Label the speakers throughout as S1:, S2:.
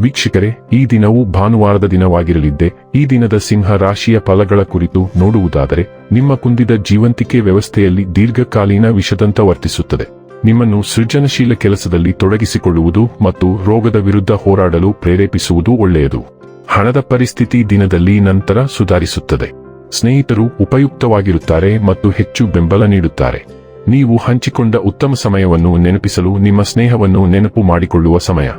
S1: ವೀಕ್ಷಕರೇ, ಈ ದಿನವು ಭಾನುವಾರದ ದಿನವಾಗಿರಲಿದ್ದೆ, ಈ ದಿನದ ಸಿಂಹ ರಾಶಿಯ ಫಲಗಳ ಕುರಿತು ನೋಡುವುದಾದರೆ, ನಿಮ್ಮ ಕುಂದಿದ ಜೀವಂತಿಕೆ ವ್ಯವಸ್ಥೆಯಲ್ಲಿ ದೀರ್ಘಕಾಲೀನ ವಿಷದಂತ ವರ್ತಿಸುತ್ತದೆ. ನಿಮ್ಮನ್ನು ಸೃಜನಶೀಲ ಕೆಲಸದಲ್ಲಿ ತೊಡಗಿಸಿಕೊಳ್ಳುವುದು ಮತ್ತು ರೋಗದ ವಿರುದ್ಧ ಹೋರಾಡಲು ಪ್ರೇರೇಪಿಸುವುದು ಒಳ್ಳೆಯದು. ಹಣದ ಪರಿಸ್ಥಿತಿ ದಿನದಲ್ಲಿ ನಂತರ ಸುಧಾರಿಸುತ್ತದೆ. ಸ್ನೇಹಿತರು ಉಪಯುಕ್ತವಾಗಿರುತ್ತಾರೆ ಮತ್ತು ಹೆಚ್ಚು ಬೆಂಬಲ ನೀಡುತ್ತಾರೆ. ನೀವು ಹಂಚಿಕೊಂಡ ಉತ್ತಮ ಸಮಯವನ್ನು ನೆನಪಿಸಲು ನಿಮ್ಮ ಸ್ನೇಹವನ್ನು ನೆನಪು ಮಾಡಿಕೊಳ್ಳುವ ಸಮಯ.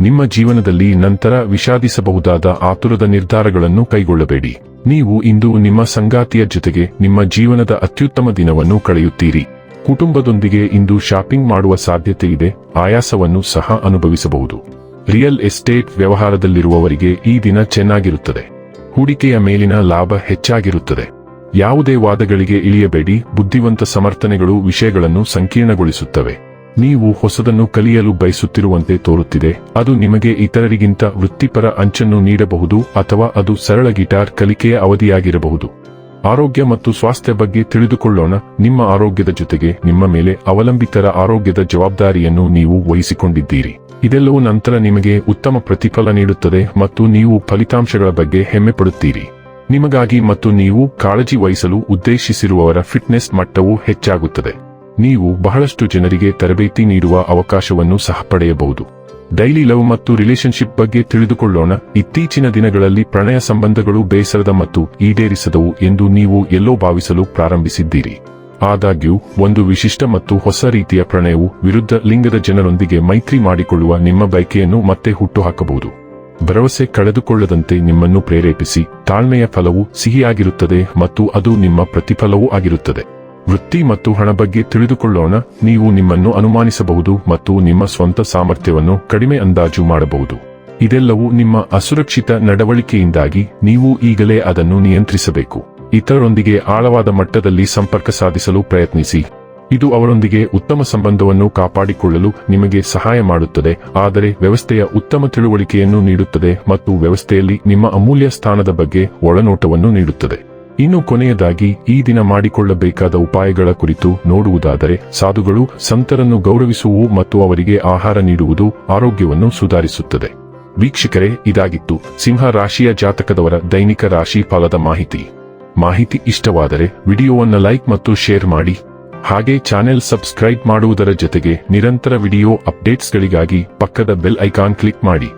S1: ನಿಮ್ಮ ಜೀವನದಲ್ಲಿ ನಂತರ ವಿಷಾದಿಸಬಹುದಾದ ಆತುರದ ನಿರ್ಧಾರಗಳನ್ನು ಕೈಗೊಳ್ಳಬೇಡಿ. ನೀವು ಇಂದು ನಿಮ್ಮ ಸಂಗಾತಿಯ ಜೊತೆಗೆ ನಿಮ್ಮ ಜೀವನದ ಅತ್ಯುತ್ತಮ ದಿನವನ್ನು ಕಳೆಯುತ್ತೀರಿ. ಕುಟುಂಬದೊಂದಿಗೆ ಇಂದು ಶಾಪಿಂಗ್ ಮಾಡುವ ಸಾಧ್ಯತೆ ಇದೆ, ಆಯಾಸವನ್ನು ಸಹ ಅನುಭವಿಸಬಹುದು. ರಿಯಲ್ ಎಸ್ಟೇಟ್ ವ್ಯವಹಾರದಲ್ಲಿರುವವರಿಗೆ ಈ ದಿನ ಚೆನ್ನಾಗಿರುತ್ತದೆ. ಹೂಡಿಕೆಯ ಮೇಲಿನ ಲಾಭ ಹೆಚ್ಚಾಗಿರುತ್ತದೆ. ಯಾವುದೇ ವಾದಗಳಿಗೆ ಇಳಿಯಬೇಡಿ, ಬುದ್ಧಿವಂತ ಸಮರ್ಥನೆಗಳು ವಿಷಯಗಳನ್ನು ಸಂಕೀರ್ಣಗೊಳಿಸುತ್ತವೆ. ನೀವು ಹೊಸದನ್ನು ಕಲಿಯಲು ಬಯಸುತ್ತಿರುವಂತೆ ತೋರುತ್ತಿದೆ. ಅದು ನಿಮಗೆ ಇತರರಿಗಿಂತ ವೃತ್ತಿಪರ ಅಂಚನ್ನು ನೀಡಬಹುದು ಅಥವಾ ಅದು ಸರಳ ಗಿಟಾರ್ ಕಲಿಕೆಯ ಅವಧಿಯಾಗಿರಬಹುದು. ಆರೋಗ್ಯ ಮತ್ತು ಸ್ವಾಸ್ಥ್ಯ ಬಗ್ಗೆ ತಿಳಿದುಕೊಳ್ಳೋಣ. ನಿಮ್ಮ ಆರೋಗ್ಯದ ಜೊತೆಗೆ ನಿಮ್ಮ ಮೇಲೆ ಅವಲಂಬಿತರ ಆರೋಗ್ಯದ ಜವಾಬ್ದಾರಿಯನ್ನು ನೀವು ವಹಿಸಿಕೊಂಡಿದ್ದೀರಿ. ಇದೆಲ್ಲವೂ ನಂತರ ನಿಮಗೆ ಉತ್ತಮ ಪ್ರತಿಫಲ ನೀಡುತ್ತದೆ ಮತ್ತು ನೀವು ಫಲಿತಾಂಶಗಳ ಬಗ್ಗೆ ಹೆಮ್ಮೆ ಪಡುತ್ತೀರಿ ನಿಮಗಾಗಿ ಮತ್ತು ನೀವು ಕಾಳಜಿ ವಹಿಸಲು ಉದ್ದೇಶಿಸಿರುವವರ ಫಿಟ್ನೆಸ್ ಮಟ್ಟವು ಹೆಚ್ಚಾಗುತ್ತದೆ. ನೀವು ಬಹಳಷ್ಟು ಜನರಿಗೆ ತರಬೇತಿ ನೀಡುವ ಅವಕಾಶವನ್ನು ಸಹ ಪಡೆಯಬಹುದು. ಡೈಲಿ ಲವ್ ಮತ್ತು ರಿಲೇಶನ್ಶಿಪ್ ಬಗ್ಗೆ ತಿಳಿದುಕೊಳ್ಳೋಣ. ಇತ್ತೀಚಿನ ದಿನಗಳಲ್ಲಿ ಪ್ರಣಯ ಸಂಬಂಧಗಳು ಬೇಸರದ ಮತ್ತು ಈಡೇರಿಸದವು ಎಂದು ನೀವು ಎಲ್ಲೋ ಭಾವಿಸಲು ಪ್ರಾರಂಭಿಸಿದ್ದೀರಿ. ಆದಾಗ್ಯೂ, ಒಂದು ವಿಶಿಷ್ಟ ಮತ್ತು ಹೊಸ ರೀತಿಯ ಪ್ರಣಯವು ವಿರುದ್ಧ ಲಿಂಗದ ಜನರೊಂದಿಗೆ ಮೈತ್ರಿ ಮಾಡಿಕೊಳ್ಳುವ ನಿಮ್ಮ ಬಯಕೆಯನ್ನು ಮತ್ತೆ ಹುಟ್ಟುಹಾಕಬಹುದು. ಭರವಸೆ ಕಳೆದುಕೊಳ್ಳದಂತೆ ನಿಮ್ಮನ್ನು ಪ್ರೇರೇಪಿಸಿ, ತಾಳ್ಮೆಯ ಫಲವು ಸಿಹಿಯಾಗಿರುತ್ತದೆ ಮತ್ತು ಅದು ನಿಮ್ಮ ಪ್ರತಿಫಲವೂ ಆಗಿರುತ್ತದೆ. ವೃತ್ತಿ ಮತ್ತು ಹಣ ಬಗ್ಗೆ ತಿಳಿದುಕೊಳ್ಳೋಣ. ನೀವು ನಿಮ್ಮನ್ನು ಅನುಮಾನಿಸಬಹುದು ಮತ್ತು ನಿಮ್ಮ ಸ್ವಂತ ಸಾಮರ್ಥ್ಯವನ್ನು ಕಡಿಮೆ ಅಂದಾಜು ಮಾಡಬಹುದು. ಇದೆಲ್ಲವೂ ನಿಮ್ಮ ಅಸುರಕ್ಷಿತ ನಡವಳಿಕೆಯಿಂದಾಗಿ ನೀವು ಈಗಲೇ ಅದನ್ನು ನಿಯಂತ್ರಿಸಬೇಕು. ಇತರರೊಂದಿಗೆ ಆಳವಾದ ಮಟ್ಟದಲ್ಲಿ ಸಂಪರ್ಕ ಸಾಧಿಸಲು ಪ್ರಯತ್ನಿಸಿ. ಇದು ಅವರೊಂದಿಗೆ ಉತ್ತಮ ಸಂಬಂಧವನ್ನು ಕಾಪಾಡಿಕೊಳ್ಳಲು ನಿಮಗೆ ಸಹಾಯ ಮಾಡುತ್ತದೆ. ಆದರೆ ವ್ಯವಸ್ಥೆಯ ಉತ್ತಮ ತಿಳುವಳಿಕೆಯನ್ನು ನೀಡುತ್ತದೆ ಮತ್ತು ವ್ಯವಸ್ಥೆಯಲ್ಲಿ ನಿಮ್ಮ ಅಮೂಲ್ಯ ಸ್ಥಾನದ ಬಗ್ಗೆ ಒಳನೋಟವನ್ನು ನೀಡುತ್ತದೆ. ಇನ್ನು ಕೊನೆಯದಾಗಿ ಈ ದಿನ ಮಾಡಿಕೊಳ್ಳಬೇಕಾದ ಉಪಾಯಗಳ ಕುರಿತು ನೋಡುವುದಾದರೆ ಸಾಧುಗಳು ಸಂತರನ್ನು ಗೌರವಿಸುವು ಮತ್ತು ಅವರಿಗೆ ಆಹಾರ ನೀಡುವುದು ಆರೋಗ್ಯವನ್ನು ಸುಧಾರಿಸುತ್ತದೆ. ವೀಕ್ಷಕರೇ, ಇದಾಗಿತ್ತು ಸಿಂಹ ರಾಶಿಯ ಜಾತಕದವರ ದೈನಿಕ ರಾಶಿ ಫಲದ ಮಾಹಿತಿ. ಮಾಹಿತಿ ಇಷ್ಟವಾದರೆ ವಿಡಿಯೋವನ್ನು ಲೈಕ್ ಮತ್ತು ಶೇರ್ ಮಾಡಿ. ಹಾಗೆ ಚಾನೆಲ್ ಸಬ್ಸ್ಕ್ರೈಬ್ ಮಾಡುವುದರ ಜೊತೆಗೆ ನಿರಂತರ ವಿಡಿಯೋ ಅಪ್ಡೇಟ್ಸ್ಗಳಿಗಾಗಿ ಪಕ್ಕದ ಬೆಲ್ ಐಕಾನ್ ಕ್ಲಿಕ್ ಮಾಡಿ.